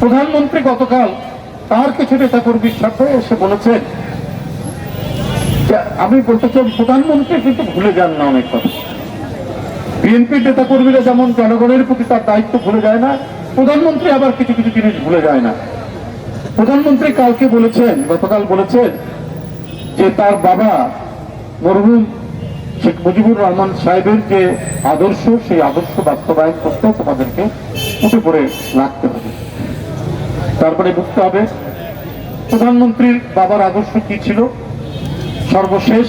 প্রধানমন্ত্রী গতকাল তার কিছু নেতা কর্মীর সাথে এসে বলেছেন আমি বলতে চাই, প্রধানমন্ত্রী কিন্তু ভুলে যান না অনেক কথা। বিএনপি নেতা কর্মীরা যেমন জনগণের প্রতি তার দায়িত্ব ভুলে যায় না, প্রধানমন্ত্রী আবার কিছু কিছু জিনিস ভুলে যায় না। প্রধানমন্ত্রী কালকে বলেছেন, গতকাল বলেছেন যে তার বাবা মরহুম শেখ মুজিবুর রহমান সাহেবের যে আদর্শ, সেই আদর্শ বাস্তবায়ন করতে তোমাদেরকে উঠে পড়ে রাখতে হবে। তারপরে বুঝতে হবে, প্রধানমন্ত্রীর বাবার আদর্শ কি ছিল? সর্বশেষ,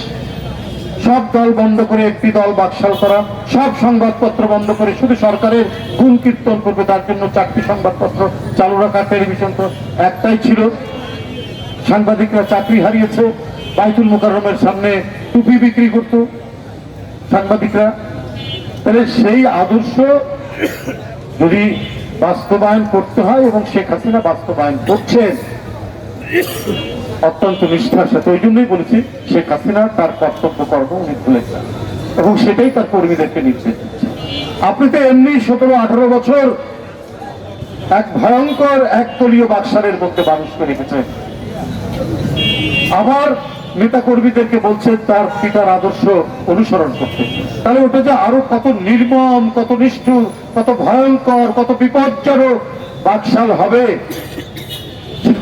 সব দল বন্ধ করে একটি দল বাকশাল করা, সব সংবাদপত্র বন্ধ করে শুধু সরকারের গুণ কীর্তন করবে, তার জন্য চারটি সংবাদপত্র চালু রাখা টেলিভিশন তো একটাই ছিল। সাংবাদিকরা চাকরি হারিয়েছে, বাইতুল মুকাররমের সামনে টুপি বিক্রি করত সাংবাদিকরা। তাহলে সেই আদর্শ যদি বাস্তবায়ন করতে হয় এবং শেখ হাসিনা বাস্তবায়ন করছেন। অত্যন্ত নিষ্ঠার সাথে, ওই জন্যই বলেছি, শেখ হাসিনা তার কর্তব্য কর্ম উনি ভুলেছেন এবং সেটাই তার কর্মীদেরকে নির্দেশ দিচ্ছে। আপনি তো এমনি সতেরো, আঠারো বছর এক ভয়ঙ্কর একতলীয় বাক্সারের মধ্যে মানুষকে রেখেছেন। আবার নেতা কর্মীদেরকে বলছেন তার পিতার আদর্শ অনুসরণ করতে। তাহলে ওটা যে আরও কত নির্মম, কত নিষ্ঠুর কত ভয়ঙ্কর, কত বিপজ্জনক বাকশাল হবে?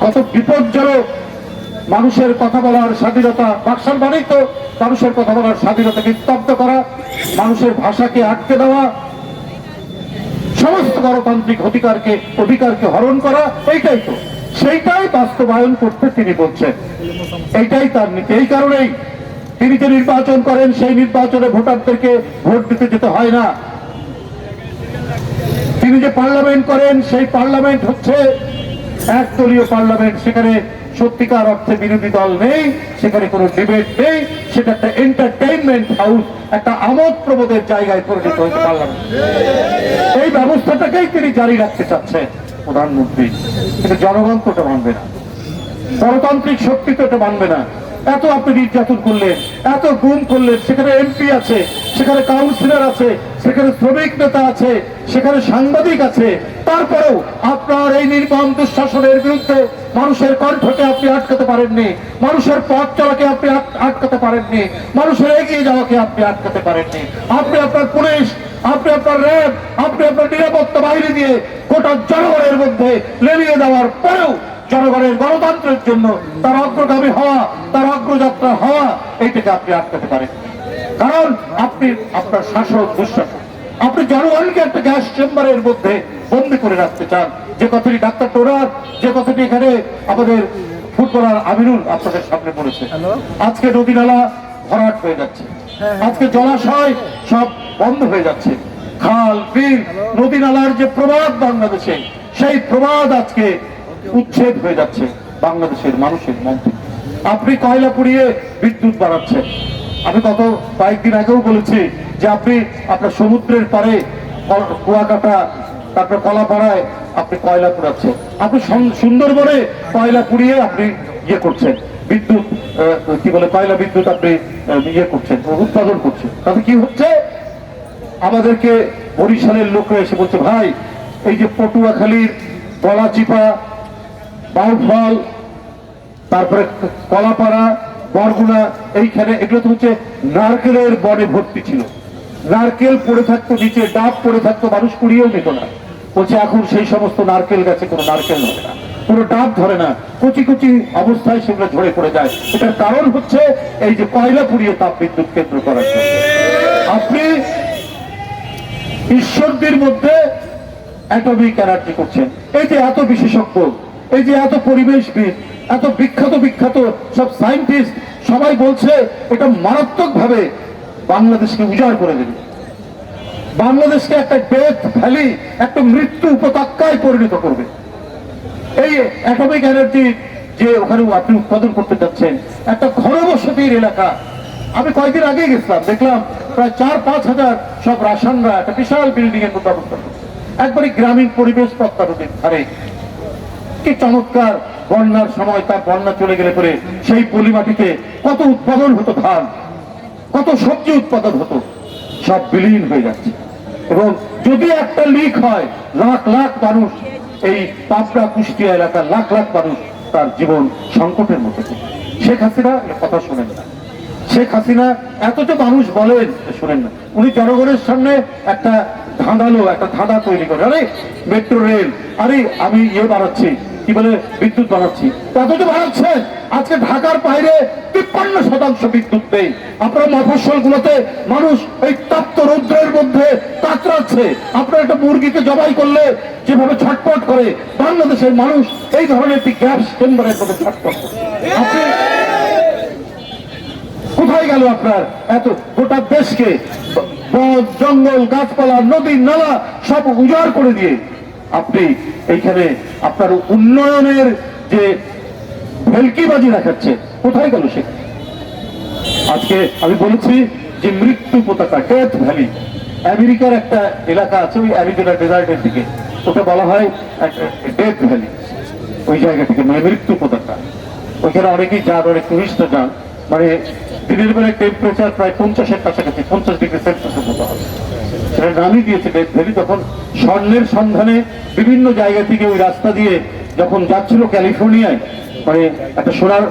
কত বিপজ্জনক মানুষের কথা বলার স্বাধীনতা, বাকশাল মানেই তো মানুষের কথা বলার স্বাধীনতাকে স্তব্ধ করা, মানুষের ভাষাকে আটকে দেওয়া, সমস্ত গণতান্ত্রিক অধিকারকে অধিকারকে হরণ করা, এইটাই তো। সেইটাই বাস্তবায়ন করতে তিনি বলছেন। এইটাই তার নীতি। এই কারণেই তিনি যে নির্বাচন করেন, সেই নির্বাচনে ভোটারদেরকে ভোট দিতে যেতে হয় না। তিনি যে পার্লামেন্ট করেন, সেই পার্লামেন্ট হচ্ছে একদলীয় পার্লামেন্ট। সেখানে সত্যিকার অর্থে বিরোধী দল নেই, সেখানে কোনো ডিবেট নেই, সেটা একটা এন্টারটেইনমেন্ট হাউস একটা আমোদ প্রমোদের জায়গায় পরিণত হয়েছে পার্লামেন্ট। এই ব্যবস্থাটাকেই তিনি জারি রাখতে চাচ্ছেন। প্রধানমন্ত্রী। কিন্তু জনগণ তো ওটা মানবে না। গণতান্ত্রিক শক্তি তো এটা মানবে না। এত আপনি নির্যাতন করলেন, এত গুম করলেন, সেখানে এমপি আছে, সেখানে কাউন্সিলর আছে, সেখানে শ্রমিক নেতা আছে, সেখানে সাংবাদিক আছে। তারপরেও আপনার এই নির্মম দুঃশাসনের বিরুদ্ধে মানুষের কণ্ঠকে আপনি আটকাতে পারেননি, মানুষের পথ চলাকে আপনি আট- আটকাতে পারেননি, মানুষের এগিয়ে যাওয়াকে আপনি আটকাতে পারেননি। আপনি আপনার পুলিশ আপনি আপনার র্যাব আপনি আপনার নিরাপত্তা বাহিনী দিয়ে গোটা জনগণের মধ্যে লেলিয়ে দেওয়ার পরেও জনগণের গণতন্ত্রের জন্য তার অগ্রগামী হওয়া তার অগ্রযাত্রা হওয়া এইটাকে আপনি আটকাতে পারেন। কারণ আপনি আপনার শাসক দুঃশাসক। আপনি জনগণকে একটা গ্যাস চেম্বারের মধ্যে বন্দি করে রাখতে চান। যে কথাটি ডাক্তার টোরার যে কথাটি এখানে আমাদের ফুটবলার আমিরুল আপনাদের সামনে পড়েছে আজকে নদী নালা ভরাট হয়ে যাচ্ছে। আজকে জলাশয় সব বন্ধ হয়ে যাচ্ছে। খাল, বিল, নদী নালার যে প্রবাদ বাংলাদেশে, সেই প্রবাদ আজকে উচ্ছেদ হয়ে যাচ্ছে বাংলাদেশের মানুষের মন আপনি কয়লা পুড়িয়ে বিদ্যুৎ বাড়াচ্ছেন আমি গত কয়েকদিন আগেও বলেছি যে আপনি আপনার সমুদ্রের পারে কুয়াকাটা, তারপর কলাপাড়ায় আপনি কয়লা পোড়াচ্ছেন। আপনি সুন্দরবনে কয়লা পুড়িয়ে আপনি ইয়ে করছেন। বিদ্যুৎ কি বলে, কয়লা বিদ্যুৎ আপনি ইয়ে করছেন, উৎপাদন করছেন। তাতে কি হচ্ছে? আমাদেরকে বরিশালের লোকরা এসে বলছে, ভাই, এই যে পটুয়াখালীর গলাচিপা, বাউফল, তারপরে কলাপাড়া, বরগুনা, এইখানে এগুলো তো হচ্ছে নারকেলের বনে ভর্তি ছিল। নারকেল পড়ে থাকতো নিচে, ডাব পড়ে থাকতো, মানুষ কুড়িয়েও নিত না। বলছে, এখন সেই সমস্ত নারকেল গাছে কোনো নারকেল ধরে না। কোনো ডাব ধরে না। কুচি কুচি অবস্থায় সেগুলো ঝরে পড়ে যায়। এটার কারণ হচ্ছে, এই যে কয়লা পুড়িয়ে তাপ বিদ্যুৎ কেন্দ্র করার জন্য। আপনি ঈশ্বরদের মধ্যে অ্যাটমিক এনার্জি করছেন। এই যে এত বিশেষজ্ঞ, এই যে এত পরিবেশবিদ, এত বিখ্যাত বিখ্যাত সব সায়েন্টিস্ট, সবাই বলছে এটা মারাত্মক ভাবে বাংলাদেশকে উজাড় করে দেবে। বাংলাদেশকে একটা ডেথ ভ্যালি, একটা মৃত্যু উপত্যকায় পরিণত করবে। এই অ্যাটমিক এনার্জি যে ওখানে আপনি উৎপাদন করতে যাচ্ছেন, একটা ঘনবসতির এলাকা। আমি কয়েকদিন আগে গেছিলাম, দেখলাম প্রায় চার, পাঁচ হাজার সব রাসানরা একটা বিশাল বিল্ডিং এর মধ্যে অবস্থান একবারে গ্রামীণ পরিবেশ পদ্মা নদীর ধারে কি চমৎকার বন্যার সময় তার বন্যা চলে গেলে পরে সেই পলি মাটিতে কত উৎপাদন হতো ধান, কত সবজি উৎপাদন হতো, সব বিলীন হয়ে যাচ্ছে। এবং যদি একটা লিক হয়, লাখ লাখ মানুষ এই পাবনা কুষ্টিয়া এলাকার লাখ লাখ মানুষ তার জীবন সংকটের মধ্যে। শেখ হাসিনা কথা শোনেন না। শেখ হাসিনা এত যে মানুষ বলেন, শোনেন না, উনি জনগণের সামনে একটা ধাঁধালো, একটা ধাঁধা তৈরি করে, আরে মেট্রো রেল, আরে আমি ইয়ে বানাচ্ছি, কি বলে, বিদ্যুৎ বানাচ্ছি। এত যে বানাচ্ছেন, আজকে ঢাকার বাইরে তিপ্পান্ন শতাংশ বিদ্যুৎ নেই। আপনার মফস্বল গুলোতে মানুষ এই তাপ্ত রৌদ্রের মধ্যে কাতরাচ্ছে। আপনার একটা মুরগিকে জবাই করলে যেভাবে ছটপট করে, বাংলাদেশের মানুষ এই ধরনের একটি গ্যাস চেম্বারের মধ্যে ছটপট করে কোথায় গেল আপনার? এত গোটা দেশকে বন, জঙ্গল, গাছপালা, নদী, নালা সব উজাড় করে দিয়ে আপনি এইখানে আপনার উন্নয়নের যে ভেলকিবাজি দেখাচ্ছে, কোথায় গেল সে? আজকে আমি বলেছি যে মৃত্যু পতাকা ডেথ ভ্যালি আমেরিকার একটা এলাকা আছে ওই অ্যারিজোনা ডেজার্টের দিকে। ওটা বলা হয় ডেথ ভ্যালি ওই জায়গা থেকে মানে মৃত্যু পতাকা। ওইখানে অনেকেই যান, অনেক টুরিস্ট যান। মানে দিনের বেলায় টেম্পারেচার প্রায় পঞ্চাশের কাছাকাছি পঞ্চাশ ডিগ্রি সেলসিয়াসের মতো হবে। সেটা নামই দিয়েছে ডেথ ভ্যালি তখন স্বর্ণের সন্ধানে বিভিন্ন জায়গা থেকে ওই রাস্তা দিয়ে যখন যাচ্ছিল ক্যালিফোর্নিয়ায় মানে একটা সোনার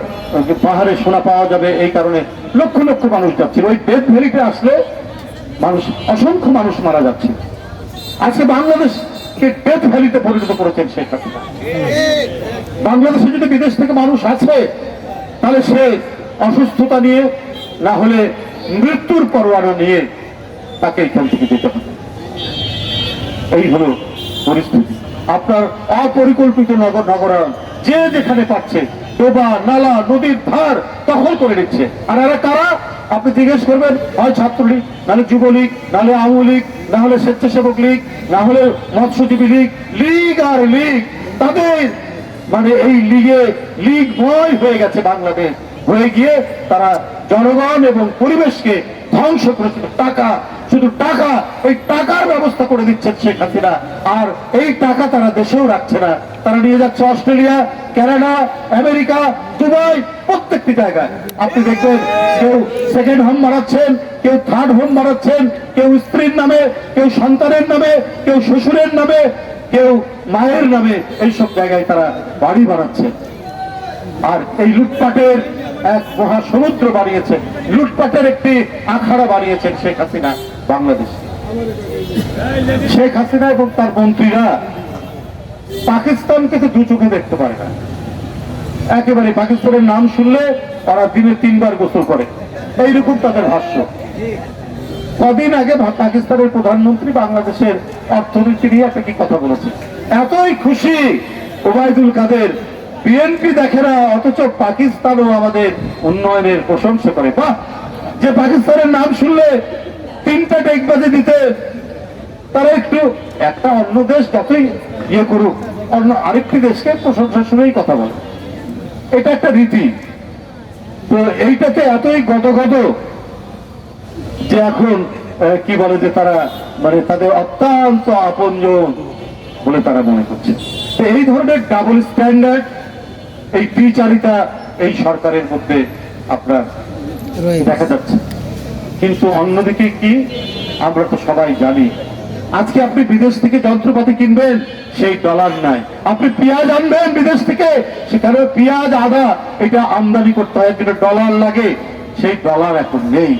পাহাড়ে সোনা পাওয়া যাবে এই কারণে লক্ষ লক্ষ মানুষ যাচ্ছিল। ওই ডেথ ভ্যালিতে আসলে মানুষ অসংখ্য মানুষ মারা যাচ্ছে আজকে বাংলাদেশকে ডেথ ভ্যালিতে পরিণত করেছেন শেখ হাসিনা। বাংলাদেশে যদি বিদেশ থেকে মানুষ আছে তাহলে সে অসুস্থতা নিয়ে না হলে মৃত্যুর পরোয়ানা নিয়ে তাকে এখান থেকে যেতে হবে। এই হলো পরিস্থিতি। আপনার অপরিকল্পিত নগর নগরায়ণ, যে যেখানে পাচ্ছে, ডোবা, নালা, নদীর ধার দখল করে নিচ্ছে। আর এরা কারা? আপনি জিজ্ঞেস করবেন, হয় ছাত্রলীগ, নাহলে যুবলীগ, নাহলে আওয়ামী লীগ না হলে স্বেচ্ছাসেবক লীগ না হলে মৎস্যজীবী লীগ লীগ আর লীগ, তাদের মানে এই লিগে লীগময় হয়ে গেছে বাংলাদেশ। হয়ে গিয়ে তারা জনগণ এবং পরিবেশকে ধ্বংস করেছিল। টাকা, শুধু টাকা এই টাকার ব্যবস্থা করে দিচ্ছেন শেখ হাসিনা। আর এই টাকা তারা দেশেও রাখছে না। তারা নিয়ে যাচ্ছে অস্ট্রেলিয়া কানাডা আমেরিকা, দুবাই, প্রত্যেকটি জায়গায়। আপনি দেখবেন কেউ সেকেন্ড হোম বানাচ্ছেন, কেউ থার্ড হোম বানাচ্ছেন, কেউ স্ত্রীর নামে, কেউ সন্তানের নামে, কেউ শ্বশুরের নামে, কেউ মায়ের নামে, এইসব জায়গায় তারা বাড়ি বানাচ্ছে আর এই লুটপাটের এক মহাসমুদ্র বানিয়েছেন। লুটপাটের একটি আখাড়া বানিয়েছেন শেখ হাসিনা বাংলাদেশ। শেখ হাসিনা এবং তার মন্ত্রীরা পাকিস্তানকে তো দু চোখে দেখতে পারে না। একেবারে পাকিস্তানের নাম শুনলে তারা দিনে তিনবার গোসল করে। এইরকম তাদের ভাষ্য। কদিন আগে পাকিস্তানের প্রধানমন্ত্রী বাংলাদেশের অর্থনীতি নিয়ে একটা কি কথা বলেছে? এতই খুশি ওবায়দুল কাদের বিএনপি দেখে না, অথচ পাকিস্তানও আমাদের উন্নয়নের প্রশংসা করে। বাহ! যে পাকিস্তানের নাম শুনলে তিনটা টেকবাজে দিতে তারা একটু একটা অন্য দেশ যতই ইয়ে করুক, অন্য আরেকটি দেশকে প্রশংসা শুনেই কথা বলে। এটা একটা রীতি। তো এইটাতে এতই গদগদ যে এখন কি বলে যে তারা মানে তাদের অত্যন্ত আপনজন বলে তারা মনে করছে। তো এই ধরনের ডাবল স্ট্যান্ডার্ড এই দ্বিচারিতা এই সরকারের মধ্যে আপনার দেখা যাচ্ছে। কিন্তু অন্যদিকে কি? আমরা তো সবাই জানি। আজকে আপনি বিদেশ থেকে যন্ত্রপাতি কিনবেন সেই ডলার নাই। আপনি পেঁয়াজ আনবেন বিদেশ থেকে সেখানে পেঁয়াজ আদা এটা আমদানি করতে হয় যেটা ডলার লাগে সেই ডলার এখন নেই।